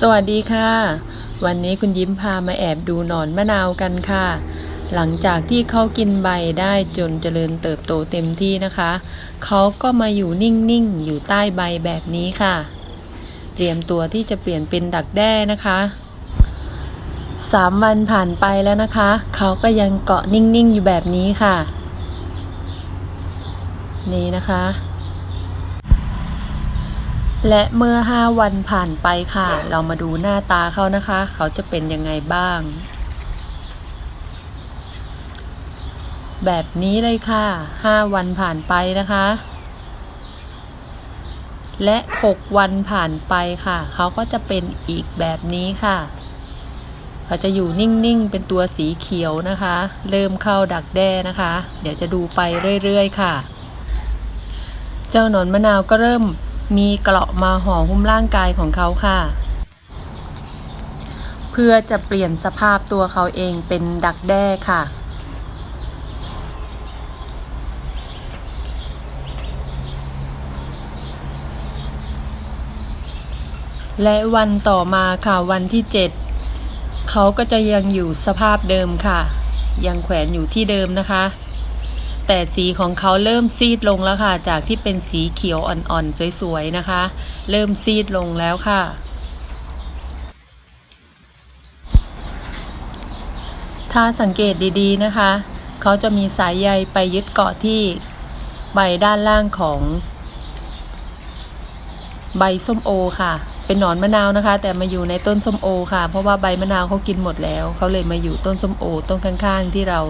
สวัสดีค่ะ วันนี้คุณยิ้มพามาแอบดูหนอนมะนาวกันค่ะ หลังจากที่เขากินใบได้จนเจริญเติบโตเต็มที่นะคะ เขาก็มาอยู่นิ่งๆ อยู่ใต้ใบแบบนี้ค่ะ เตรียมตัวที่จะเปลี่ยนเป็นดักแด้นะคะสามวันผ่านไปแล้วนะคะ เขาก็ยังเกาะนิ่งๆ อยู่แบบนี้ค่ะ นี่นะคะ และเมื่อ 5 วันผ่านไปค่ะ เรามาดูหน้าตาเขานะคะ เขาจะเป็นยังไงบ้าง แบบนี้เลยค่ะ 5 วันผ่านไปนะคะ และ 6 วันผ่านไปค่ะ เขาก็จะเป็นอีกแบบนี้ค่ะ เขาจะอยู่นิ่งๆ เป็นตัวสีเขียวนะคะ เริ่มเข้าดักแด้นะคะ เดี๋ยวจะดูไปเรื่อยๆ ค่ะ เจ้าหนอนมะนาวก็เริ่ม มีเกราะมาห่อหุ้มร่างกายของเขาค่ะ เพื่อจะเปลี่ยนสภาพตัวเขาเองเป็นดักแด้ค่ะและวันต่อมาค่ะวันที่ 7 เขาก็จะยังอยู่สภาพเดิมค่ะ ยังแขวนอยู่ที่เดิมนะคะ แต่สีของเขาเริ่มซีดลงแล้วค่ะ จากที่เป็นสีเขียวอ่อนๆ สวยๆ นะคะ เริ่มซีดลงแล้วค่ะ ถ้าสังเกตดีๆนะคะ เขาจะมีสายใยไปยึดเกาะที่ใบด้านล่างของ ใบส้มโอค่ะ เป็นหนอนมะนาวนะคะ แต่มาอยู่ในต้นส้มโอค่ะ เพราะว่าใบมะนาวเขากินหมดแล้ว เขาเลยมาอยู่ต้นส้มโอต้นข้างๆ ที่เรา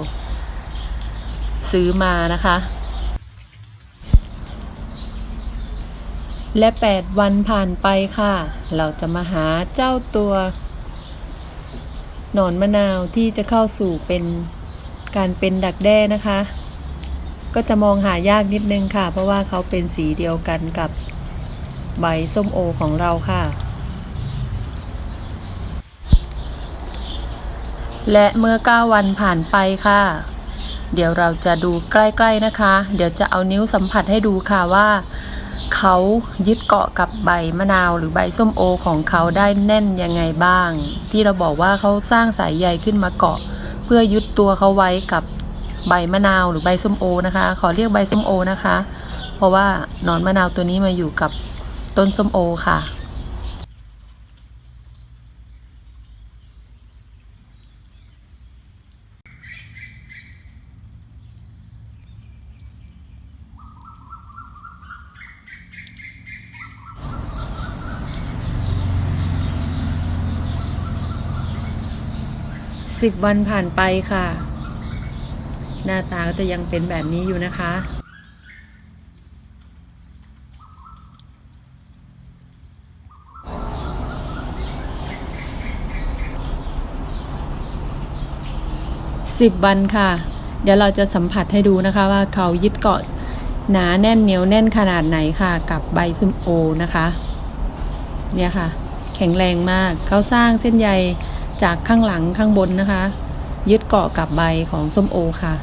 ซื้อมานะคะ และ 8 วันผ่านไปค่ะ เราจะมาหาเจ้าตัว หนอนมะนาวที่จะเข้าสู่เป็นการเป็นดักแด้นะคะ ก็จะมองหายากนิดนึงค่ะ เพราะว่าเขาเป็นสีเดียวกันกับใบส้มโอของเราค่ะ และเมื่อ 9 วันผ่านไปค่ะ เดี๋ยวเราจะดูใกล้ๆนะคะ เดี๋ยวจะเอานิ้วสัมผัสให้ดูค่ะว่าเขายึดเกาะกับใบมะนาวหรือใบส้มโอของเขาได้แน่นยังไงบ้าง ที่เราบอกว่าเขาสร้างสายใยขึ้นมาเกาะ เพื่อยึดตัวเขาไว้กับใบมะนาวหรือใบส้มโอนะคะ ขอเรียกใบส้มโอนะคะ เพราะว่าหนอนมะนาวตัวนี้มาอยู่กับต้นส้มโอค่ะ สิบวันผ่านไปค่ะ หน้าตาก็จะยังเป็นแบบนี้อยู่นะคะสิบวันค่ะ เดี๋ยวเราจะสัมผัสให้ดูนะคะว่าเขายึดเกาะหนาแน่นเหนียวแน่นขนาดไหนค่ะ กับใบส้มโอนะคะ เนี่ยค่ะ แข็งแรงมาก เขาสร้างเส้นใย จากข้างหลังข้างบนนะคะ ยึดเกาะกับใบของส้มโอค่ะ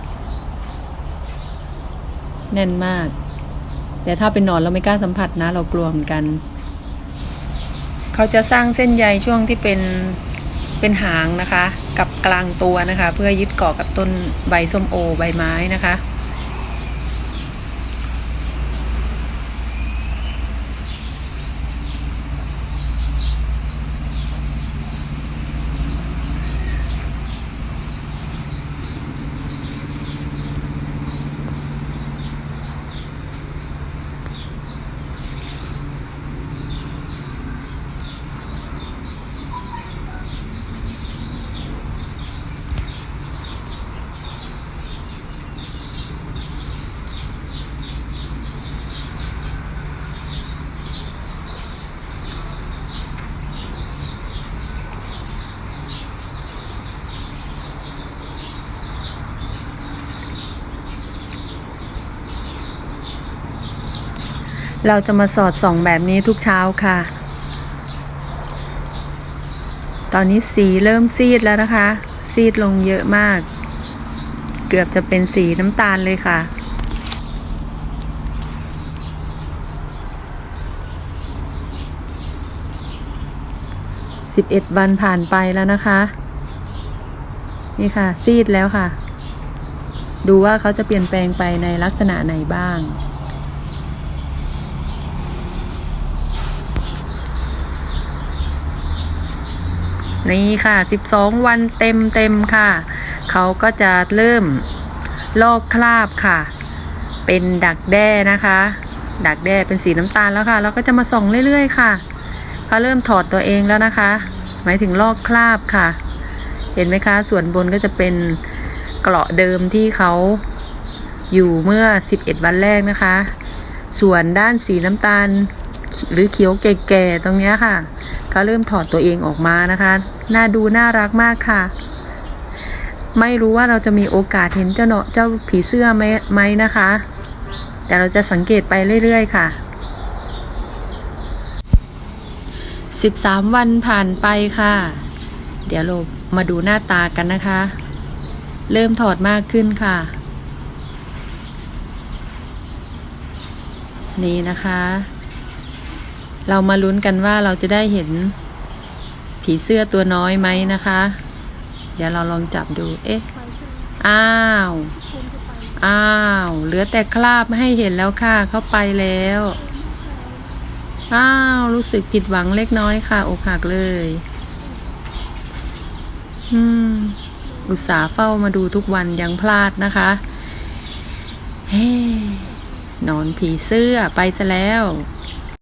แน่นมาก แต่ถ้าเป็นหนอนเราไม่กล้าสัมผัสนะ เรากลัวเหมือนกัน เขาจะสร้างเส้นใยช่วงที่เป็นเป็นหางนะคะ กับกลางตัวนะคะ เพื่อยึดเกาะกับต้นใบส้มโอใบไม้นะคะ เราจะมาสอดส่องแบบนี้ทุกเช้าค่ะ ตอนนี้สีเริ่มซีดแล้วนะคะ ซีดลงเยอะมาก เกือบจะเป็นสีน้ำตาลเลยค่ะ สิบเอ็ดวันผ่านไปแล้วนะคะ นี่ค่ะ ซีดแล้วค่ะ ดูว่าเขาจะเปลี่ยนแปลงไปในลักษณะไหนบ้าง นี่ค่ะ 12 วันเต็มเต็มค่ะ เขาก็จะเริ่มลอกคราบค่ะ เป็นดักแด้นะคะ ดักแด้เป็นสีน้ำตาลแล้วค่ะแล้วก็จะมาส่องเรื่อยๆค่ะเขาเริ่มถอดตัวเองแล้วนะคะ หมายถึงลอกคราบค่ะ เห็นไหมคะ ส่วนบนก็จะเป็นเกราะเดิมที่เขาอยู่เมื่อ 11 วันแรกนะคะ ส่วนด้านสีน้ำตาล หรือเขียวแก่ๆตรงเนี้ยค่ะเขาเริ่มถอดตัวเองออกมานะคะ น่าดูน่ารักมากค่ะ ไม่รู้ว่าเราจะมีโอกาสเห็นเจ้าเนาะเจ้าผีเสื้อไหมไหมนะคะ แต่เราจะสังเกตไปเรื่อยๆค่ะ 13 วันผ่านไปค่ะ เดี๋ยวเรามาดูหน้าตากันนะคะ เริ่มถอดมากขึ้นค่ะ นี่นะคะ เรามาลุ้นกันว่าเราจะได้เห็นผีเสื้อตัวน้อยไหมนะคะ เดี๋ยวเราลองจับดู เอ๊ะ อ้าว อ้าว เหลือแต่คราบไม่ให้เห็นแล้วค่ะ เข้าไปแล้ว อ้าว รู้สึกผิดหวังเล็กน้อยค่ะ อกหักเลย อืม อุตส่าห์เฝ้ามาดูทุกวันยังพลาดนะคะ เฮ้นอนผีเสื้อไปซะแล้ว